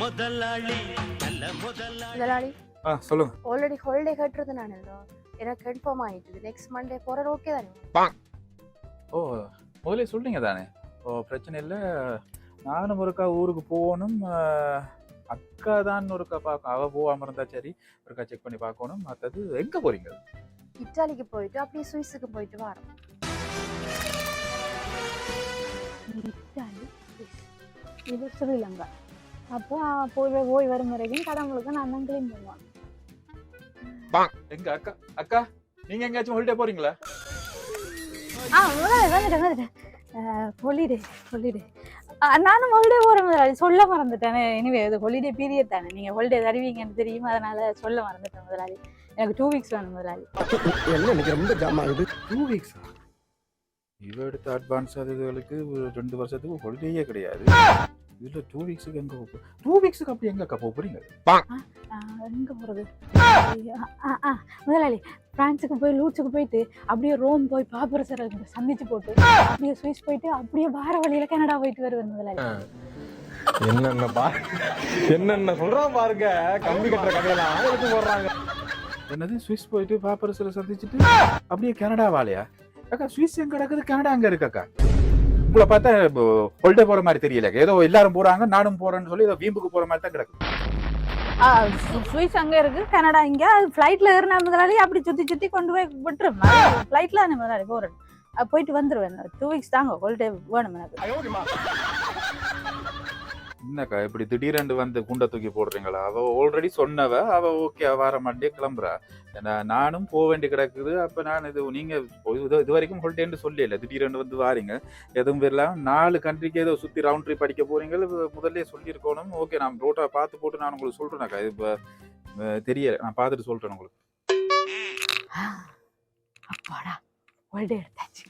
முதலாளி. ஆ சொல்லுங்க. Already holiday கட்டுறது நான் எனக்கு கன்ஃபார்ம் ஆயிட்டுது. நெக்ஸ்ட் மண்டே போறது ஓகே தானே? ஓ முதல்ல சொல்றீங்க தானே? ஓ பிரச்சனை இல்லை. நானும் ஒருக்கா ஊருக்கு போகணும். அக்கா தான் ஒருக்கா பார்க்க அவ போகாம இருந்தா சரி. ஒருக்கா செக் பண்ணி பார்க்கணும். மற்றது எங்க போறீங்க? இட்டாலிக்கு போயிட்டு அப்படியே சுவிஸுக்கு போயிட்டு வரோம் இத்தாலி இது ஸ்ரீலங்கா. அப்போ போய் போய் வரும் வரைக்கும் கடவுளுக்கு நான் தான் கிளீன் பண்ணுவான். எங்க அக்கா அக்கா நீங்க எங்கேயாச்சும் ஹாலிடே போறீங்களா? ஆ முதல்ல வந்துட்டேன் வந்துட்டேன். ஹொலிடே ஹொலிடே நானும் ஹொலிடே போகிற முதலாளி சொல்ல மறந்துட்டேன். எனிவே இது ஹொலிடே பீரியட் தானே. நீங்கள் ஹொலிடே தருவீங்கன்னு தெரியும்? அதனால சொல்ல மறந்துட்டேன் முதலாளி. எனக்கு டூ வீக்ஸ் வேணும் முதலாளி. என்ன எனக்கு ரொம்ப ஜாம் ஆகுது? டூ வீக்ஸ் இவ எடுத்த அட்வான்ஸ் அதுகளுக்கு ஒரு ரெண்டு வருஷத்துக்கு ஹாலிடேயே கிடையாது. இதுல டூ வீக்ஸுக்கு எங்க போக டூ வீக்ஸுக்கு அப்படி எங்க அக்கா போக போறீங்க? எங்கே ஆ முதலாளி பிரான்ஸுக்கு போய் லூட்ஸுக்கு போயிட்டு அப்படியே ரோம் போய் பாப்பரசரை சந்திச்சு போட்டு அப்படியே சுவிஸ் போயிட்டு அப்படியே வார வழியில கனடா போயிட்டு வருவேன் முதலாளி. என்னென்ன பா? என்னென்ன சொல்றான் பாருங்க. கம்பி கட்டுற கதையெல்லாம் எடுத்து போடுறாங்க. என்னது சுவிஸ் போயிட்டு பாப்பரசில் சந்திச்சுட்டு அப்படியே கனடா வாழையா அக்கா சுவிஸ் எங்க கிடக்குது? கனடா அங்க இருக்கு அக்கா. உங்களை பார்த்தா ஹொல்டே போற மாதிரி தெரியல. ஏதோ எல்லாரும் போறாங்க நானும் போறேன்னு சொல்லி ஏதோ வீம்புக்கு போற மாதிரி தான் கிடக்கு. சுவிஸ் அங்க இருக்கு கனடா இங்க. அது ஃபிளைட்ல ஏறினா முதலாளி அப்படி சுத்தி சுத்தி கொண்டு போய் விட்டுரும் ஃபிளைட்ல தானே முதலாளி போறேன். போயிட்டு வந்துருவேன். டூ வீக்ஸ் தாங்க ஹோல்டே வேணும் எனக்கு. என்னக்கா இப்படி திடீரென்று வந்து குண்டை தூக்கி போடுறீங்களா? அவ ஆல்ரெடி சொன்னவ அவ ஓகே வார மாட்டே கிளம்புறா. நானும் போக வேண்டி கிடக்குது. அப்ப நான் இது நீங்க இது இது வரைக்கும் ஹோல்டேன்னு சொல்லல திடீரென்று வந்து வாரீங்க. எதுவும் இல்லாம நாலு கண்ட்ரிக்கு ஏதோ சுத்தி ரவுண்ட் ட்ரிப் அடிக்க போறீங்க முதல்ல சொல்லியிருக்கணும். ஓகே நான் ரோட்டை பார்த்து போட்டு நான் உங்களுக்கு சொல்றேனாக்கா இது தெரியல. நான் பார்த்துட்டு சொல்றேன் உங்களுக்கு. அப்பாடா. ஹோல்டே எடுத்தாச்சு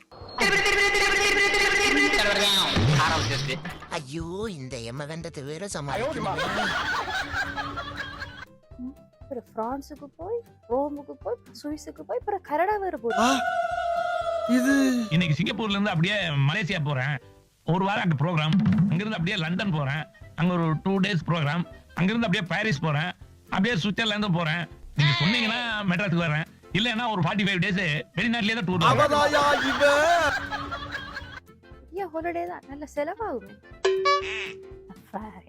ஐயோ இந்த எமகண்டத்தை வேற சமாளிக்கணுமே அப்புறம் பிரான்ஸுக்கு போய் ரோமுக்கு போய் சுவிஸுக்கு போய் அப்புறம் கனடா வேற போறோம் இது இன்னைக்கு சிங்கப்பூர்ல இருந்து அப்படியே மலேசியா போறேன். ஒரு வாரம் அங்க ப்ரோக்ராம் அங்கிருந்து அப்படியே லண்டன் போறேன். அங்க ஒரு டூ டேஸ் ப்ரோக்ராம் அங்கிருந்து அப்படியே பாரிஸ் போறேன். அப்படியே சுவிட்சர்லாந்து போறேன். நீங்க சொன்னீங்கன்னா மெட்ராஸுக்கு வரேன் இல்லைன்னா ஒரு ஃபார்ட்டி ஃபைவ் டேஸ் வெளிநாட்டுலயே தான் டூர் அவதாயா இவ? ஏன் ஹாலிடே தான்? நல்ல செலவாகுமே.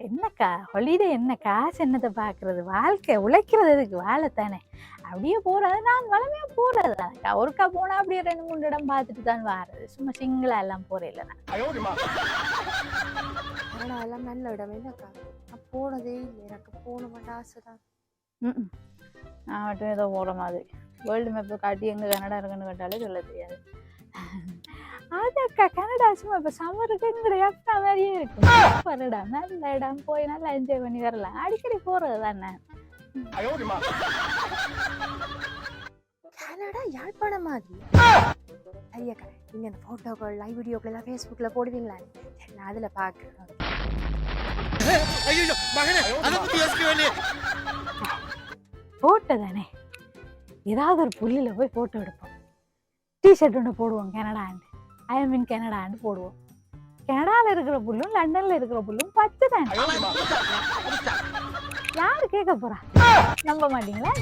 என்னக்கா? ஹாலிடே என்ன? காசு என்னத்தை பாக்குறது? வாழ்க்கை உழைக்கிறது எதுக்கு? வாழை தானே அப்படியே போறது. நான் வளமையா போறது தானேக்கா ஒருக்கா போனா அப்படியே ரெண்டு மூணு இடம் பார்த்துட்டு தான் வாரது சும்மா சிங்கிளா எல்லாம் போறே இல்லை கனடா எல்லாம் நல்ல இடம். என்னக்கா? நான் போனதே இல்லை எனக்கு போகணுமென்ற ஆசை தான் ம்ம். நான் மட்டும் ஏதோ போகிற மாதிரி. வேர்ல்டு மேப்பை காட்டி எங்கே கனடா இருக்குன்னு கேட்டாலே சொல்ல தெரியாது. அதக்கா கனடா சும்மா இப்போ சம்மருக்குங்கிற எப்பா மாதிரியே இருக்கும். சூப்பர் இடம் நல்ல இடம் போய் நல்லா என்ஜாய் பண்ணி வரலாம். அடிக்கடி போகிறது தானே. கனடா யாழ்ப்பாணம் மாதிரி. சரியக்கா நீங்க அந்த போட்டோக்கள் லைவ் வீடியோக்கள் எல்லாம் ஃபேஸ்புக்ல போடுவீங்களா? நான் அதுல பாக்குறேன். ஐயோ மகனே அத பத்தி யோசிக்க வேண்டிய ஃபோட்டோ தானே ஏதாவது ஒரு புள்ளியில் போய் ஃபோட்டோ எடுப்போம். டிஷர்ட் ஒன்று போடுவோம் கனடாண்டு ஐ மீன் கனடாண்டு போடுவோம். கனடாவில் இருக்கிற புல்லும் லண்டனில் இருக்கிற புல்லும் பச்சை தானே யாரு கேட்க போறா? நம்ப மாட்டீங்களா